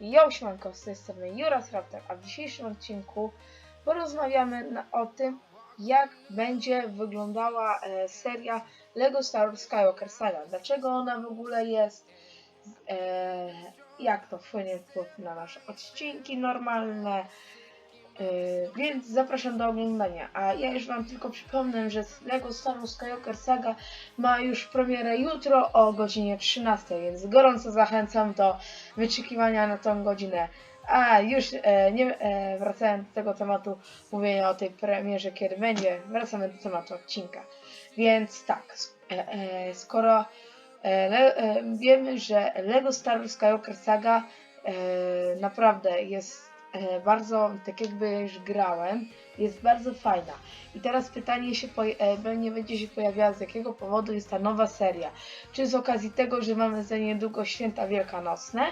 Yo, siemanko, z tej strony Juras Raptor, a w dzisiejszym odcinku porozmawiamy na, o tym, jak będzie wyglądała e, seria LEGO Star Wars Skywalker Saga. Dlaczego ona w ogóle jest, e, jak to wpłynie na nasze odcinki normalne, e, więc zapraszam do oglądania. A ja już Wam tylko przypomnę, że LEGO Star Wars Skywalker Saga ma już premierę jutro o godzinie 13, więc gorąco zachęcam do wyczekiwania na tą godzinę. A już e, nie e, wracając do tego tematu mówienia o tej premierze, kiedy będzie, wracamy do tematu odcinka. Więc tak, e, e, skoro e, le, e, wiemy, że LEGO Star Wars Skywalker Saga e, naprawdę jest bardzo, tak jakby już grałem, jest bardzo fajna. I teraz pytanie się poja- e, będzie, się pojawiało, z jakiego powodu jest ta nowa seria. Czy z okazji tego, że mamy za niedługo święta wielkanocne,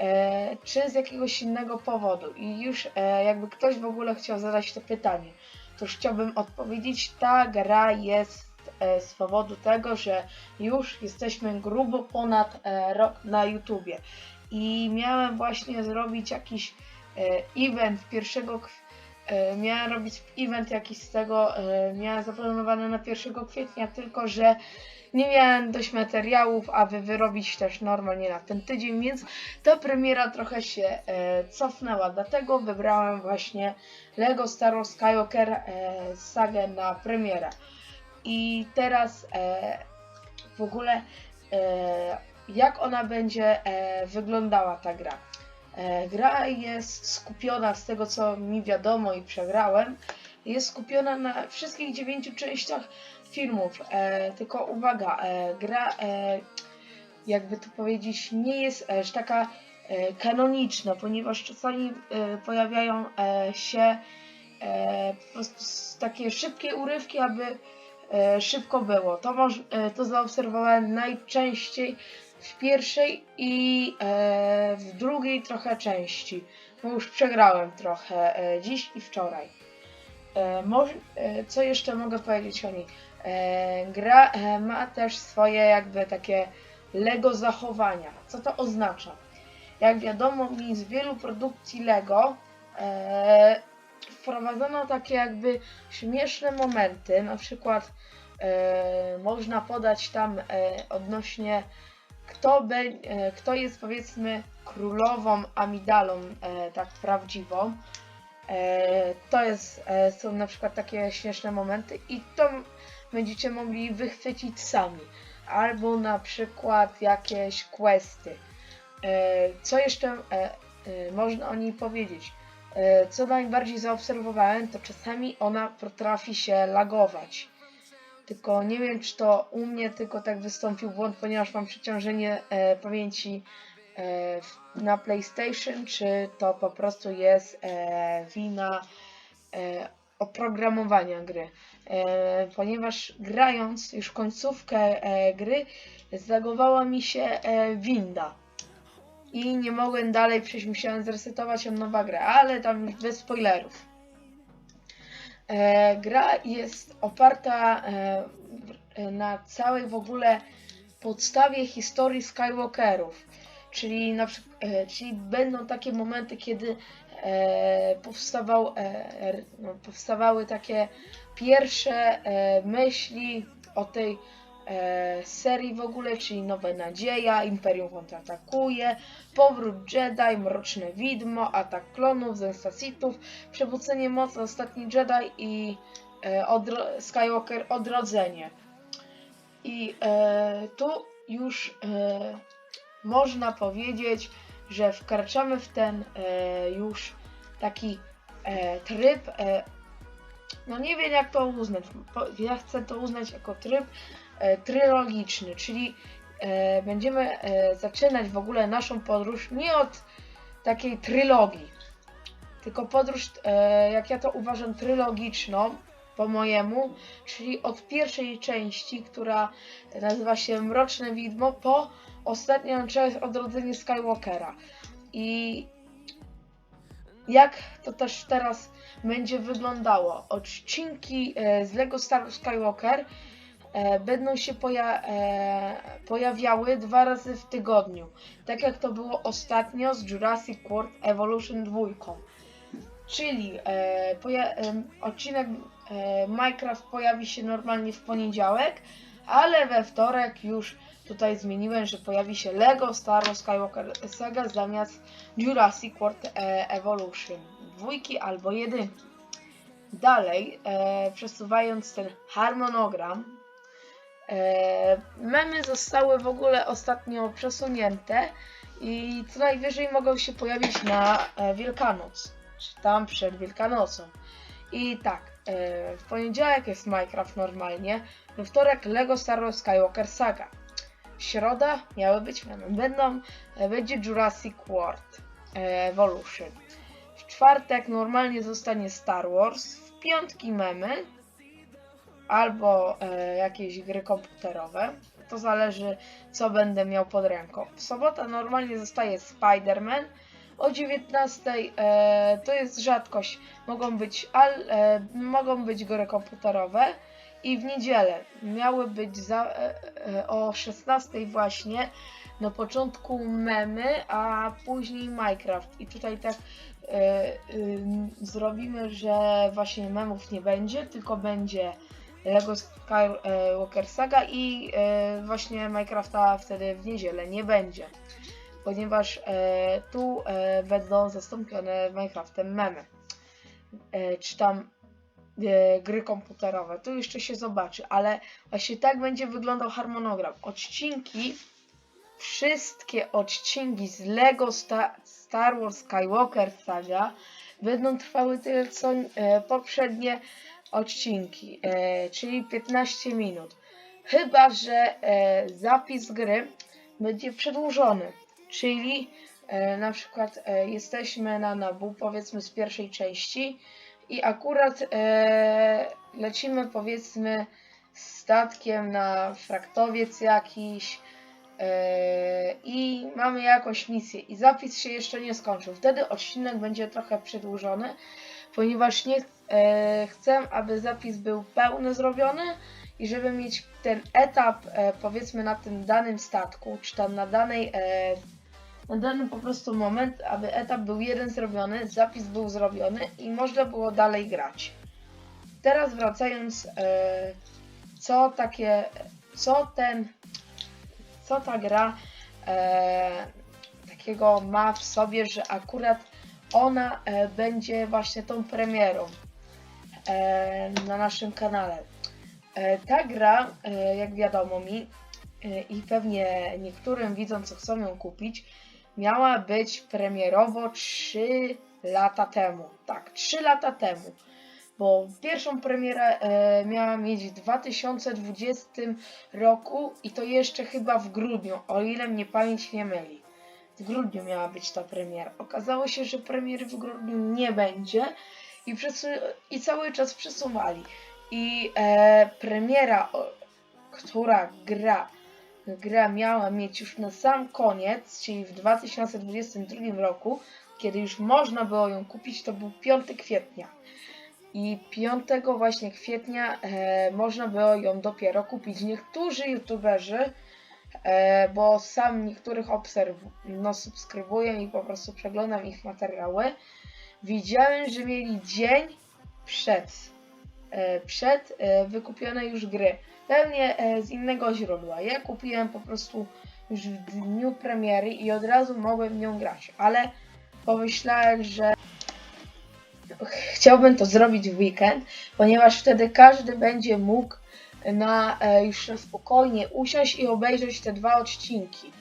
e, czy z jakiegoś innego powodu. I już e, jakby ktoś w ogóle chciał zadać to pytanie, to już chciałbym odpowiedzieć, ta gra jest e, z powodu tego, że już jesteśmy grubo ponad e, rok na YouTubie. I miałem właśnie zrobić jakiś e, event pierwszego e, miałem robić event jakiś z tego, e, miałem zaplanowane na 1 kwietnia, tylko że nie miałem dość materiałów, aby wyrobić też normalnie na ten tydzień, więc ta premiera trochę się e, cofnęła, dlatego wybrałem właśnie LEGO Star Wars Skywalker e, sagę na premierę. I teraz e, w ogóle e, jak ona będzie e, wyglądała ta gra. E, gra jest skupiona z tego co mi wiadomo i przegrałem, jest skupiona na wszystkich dziewięciu częściach filmów. E, tylko uwaga, e, gra e, jakby to powiedzieć nie jest aż taka e, kanoniczna, ponieważ czasami e, pojawiają e, się e, po prostu takie szybkie urywki, aby e, szybko było. To, moż, e, to zaobserwowałem najczęściej w pierwszej i e, w drugiej trochę części, bo już przegrałem trochę e, dziś i wczoraj. E, e, co jeszcze mogę powiedzieć o niej? E, gra e, ma też swoje jakby takie Lego zachowania. Co to oznacza? Jak wiadomo mi z wielu produkcji Lego e, wprowadzono takie jakby śmieszne momenty, na przykład e, można podać tam e, odnośnie kto, be, e, kto jest powiedzmy królową Amidalą e, tak prawdziwą. E, to jest, są na przykład takie śmieszne momenty i to będziecie mogli wychwycić sami. Albo na przykład jakieś questy. Co jeszcze można o niej powiedzieć? Co najbardziej zaobserwowałem, to czasami ona potrafi się lagować. Tylko nie wiem, czy to u mnie tylko tak wystąpił błąd, ponieważ mam przeciążenie e, pamięci e, na PlayStation, czy to po prostu jest e, wina e, oprogramowania gry. E, ponieważ grając już końcówkę e, gry, zlagowała mi się e, winda. I nie mogłem dalej przejść, musiałem zresetować ją nowa gra, ale tam bez spoilerów. E, gra jest oparta e, na całej w ogóle podstawie historii Skywalkerów. Czyli, na, przykład, e, czyli będą takie momenty, kiedy powstawał, no, powstawały takie pierwsze myśli o tej e, serii w ogóle, czyli Nowe Nadzieja, Imperium kontratakuje, Powrót Jedi, Mroczne Widmo, Atak Klonów, Zemsta Sithów, Przewrócenie Mocy, Ostatni Jedi i e, odro- Skywalker Odrodzenie. I e, tu już e, można powiedzieć, że wkraczamy w ten e, już taki e, tryb. E, no nie wiem jak to uznać. Ja chcę to uznać jako tryb trylogiczny, czyli e, będziemy e, zaczynać w ogóle naszą podróż nie od takiej trylogii, tylko podróż, e, jak ja to uważam, trylogiczną po mojemu, czyli od pierwszej części, która nazywa się Mroczne Widmo, po ostatnią część Odrodzenie Skywalkera. I jak to też teraz będzie wyglądało? Odcinki e, z LEGO Star Skywalker e, będą się poja e, pojawiały dwa razy w tygodniu. Tak jak to było ostatnio z Jurassic World Evolution 2. Czyli e, odcinek e, Minecraft pojawi się normalnie w poniedziałek, ale we wtorek już tutaj zmieniłem, że pojawi się Lego Star Wars Skywalker Saga zamiast Jurassic World e, Evolution. Dwójki albo jedynki. Dalej, e, przesuwając ten harmonogram, e, memy zostały w ogóle ostatnio przesunięte i co najwyżej mogą się pojawić na e, Wielkanoc, czy tam przed Wielkanocą. I tak, e, w poniedziałek jest Minecraft normalnie, we wtorek Lego Star Wars Skywalker Saga. Środa miały być memy, będą, e, będzie Jurassic World e, Evolution. W czwartek normalnie zostanie Star Wars, w piątki memy albo e, jakieś gry komputerowe. To zależy, co będę miał pod ręką. W sobotę normalnie zostaje Spider-Man. O 19 e, to jest rzadkość. Mogą być, al, e, mogą być gry komputerowe. I w niedzielę miały być za, e, e, o 16 właśnie na początku memy, a później Minecraft. I tutaj tak e, ym, zrobimy, że właśnie memów nie będzie, tylko będzie Lego Skywalker Saga i e, właśnie Minecrafta wtedy w niedzielę nie będzie, ponieważ e, tu e, będą zastąpione Minecraftem memy, czy tam gry komputerowe. Tu jeszcze się zobaczy, ale właśnie tak będzie wyglądał harmonogram. Odcinki, wszystkie odcinki z Lego Sta Star Wars Skywalker Saga będą trwały tyle co poprzednie odcinki, e, czyli 15 minut. Chyba, że e, zapis gry będzie przedłużony, czyli e, na przykład e, jesteśmy na Nabu, powiedzmy z pierwszej części i akurat e, lecimy powiedzmy statkiem na fraktowiec jakiś e, i mamy jakąś misję i zapis się jeszcze nie skończył. Wtedy odcinek będzie trochę przedłużony, ponieważ nie chcę, aby zapis był pełny zrobiony i żeby mieć ten etap e, powiedzmy na tym danym statku, czy tam na danej e, na dany po prostu moment, aby etap był jeden zrobiony, zapis był zrobiony i można było dalej grać. Teraz wracając, e, co takie, co ten, co ta gra e, takiego ma w sobie, że akurat ona e, będzie właśnie tą premierą e, na naszym kanale. E, ta gra, e, jak wiadomo mi e, i pewnie niektórym widzom, co chcą ją kupić, miała być premierowo 3 lata temu. Tak, 3 lata temu. Bo pierwszą premierę e, miała mieć w 2020 roku i to jeszcze chyba w grudniu, o ile mnie pamięć nie myli. W grudniu miała być ta premiera. Okazało się, że premiery w grudniu nie będzie i, i cały czas przesuwali. I e, premiera, o, która gra gra miała mieć już na sam koniec, czyli w 2022 roku, kiedy już można było ją kupić, to był 5 kwietnia. I 5 właśnie kwietnia e, można było ją dopiero kupić. Niektórzy youtuberzy, e, bo sam niektórych obserw- no, subskrybuję i po prostu przeglądam ich materiały, widziałem, że mieli dzień przed, e, przed e, wykupione już gry. Pewnie e, z innego źródła. Ja kupiłem po prostu już w dniu premiery i od razu mogłem w nią grać, ale pomyślałem, że chciałbym to zrobić w weekend, ponieważ wtedy każdy będzie mógł na już na spokojnie usiąść i obejrzeć te dwa odcinki.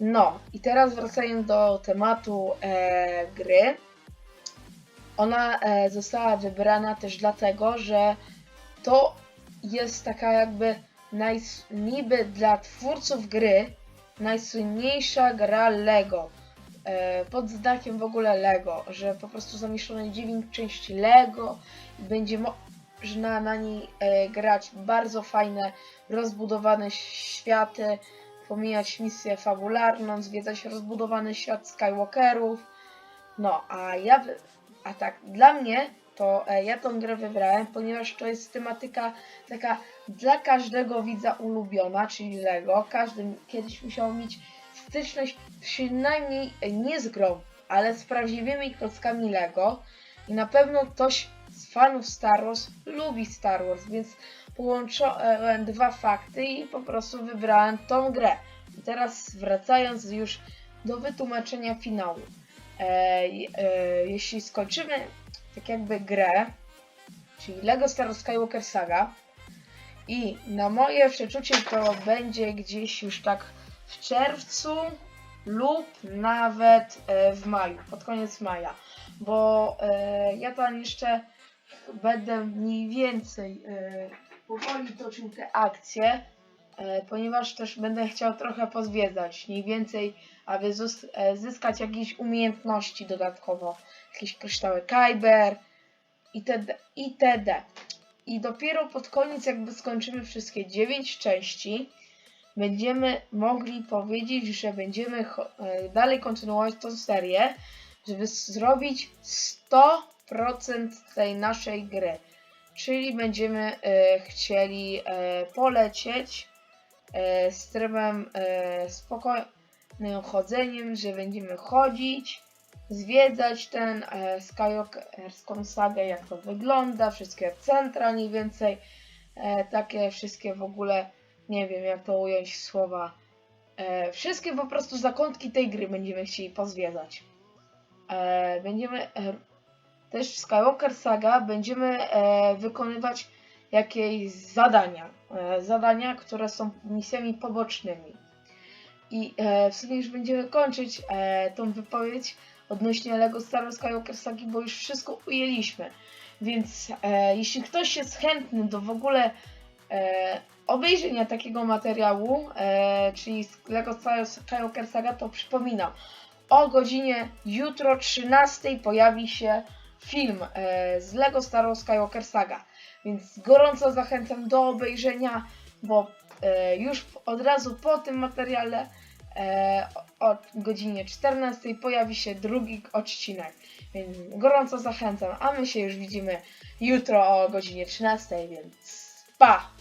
No i teraz wracając do tematu e, gry. Ona e, została wybrana też dlatego, że to jest taka jakby najs- niby dla twórców gry najsłynniejsza gra Lego. E, pod znakiem w ogóle Lego, że po prostu zamieszczone 9 części Lego i będzie można na niej e, grać bardzo fajne, rozbudowane światy, pomijać misję fabularną, zwiedzać rozbudowany świat Skywalkerów. No, a ja, a tak, dla mnie to e, ja tą grę wybrałem, ponieważ to jest tematyka taka dla każdego widza ulubiona, czyli Lego. Każdy kiedyś musiał mieć styczność przynajmniej e, nie z grą, ale z prawdziwymi klockami Lego. I na pewno ktoś z fanów Star Wars lubi Star Wars, więc połączyłem dwa fakty i po prostu wybrałem tą grę. I teraz wracając już do wytłumaczenia finału. E, e, jeśli skończymy tak jakby grę, czyli Lego Star Wars Skywalker Saga i na moje przeczucie to będzie gdzieś już tak w czerwcu lub nawet e, w maju, pod koniec maja, bo e, ja tam jeszcze będę mniej więcej e, powoli toczył te akcje, e, ponieważ też będę chciał trochę pozwiedzać, mniej więcej, aby e, zyskać jakieś umiejętności dodatkowo, jakieś kryształy Kyber itd. itd. I dopiero pod koniec, jakby skończymy wszystkie 9 części, będziemy mogli powiedzieć, że będziemy e, dalej kontynuować tą serię, żeby zrobić 100% tej naszej gry. Czyli będziemy e, chcieli e, polecieć e, z trybem e, chodzeniem, że będziemy chodzić, zwiedzać ten e, Skywalkerską sagę, jak to wygląda, wszystkie centra mniej więcej, e, takie wszystkie w ogóle, nie wiem jak to ująć w słowa, e, wszystkie po prostu zakątki tej gry będziemy chcieli pozwiedzać. E, będziemy e, też w Skywalker Saga będziemy e, wykonywać jakieś zadania. E, zadania, które są misjami pobocznymi. I e, w sumie już będziemy kończyć e, tą wypowiedź odnośnie Lego Star Wars Skywalker bo już wszystko ujęliśmy. Więc e, jeśli ktoś jest chętny do w ogóle e, obejrzenia takiego materiału, e, czyli Lego Star Wars Skywalker Saga, to przypominam, o godzinie jutro 13 pojawi się film e, z Lego Star Wars Skywalker Saga. Więc gorąco zachęcam do obejrzenia, bo e, już od razu po tym materiale o godzinie 14 pojawi się drugi odcinek. Więc gorąco zachęcam, a my się już widzimy jutro o godzinie 13, więc pa!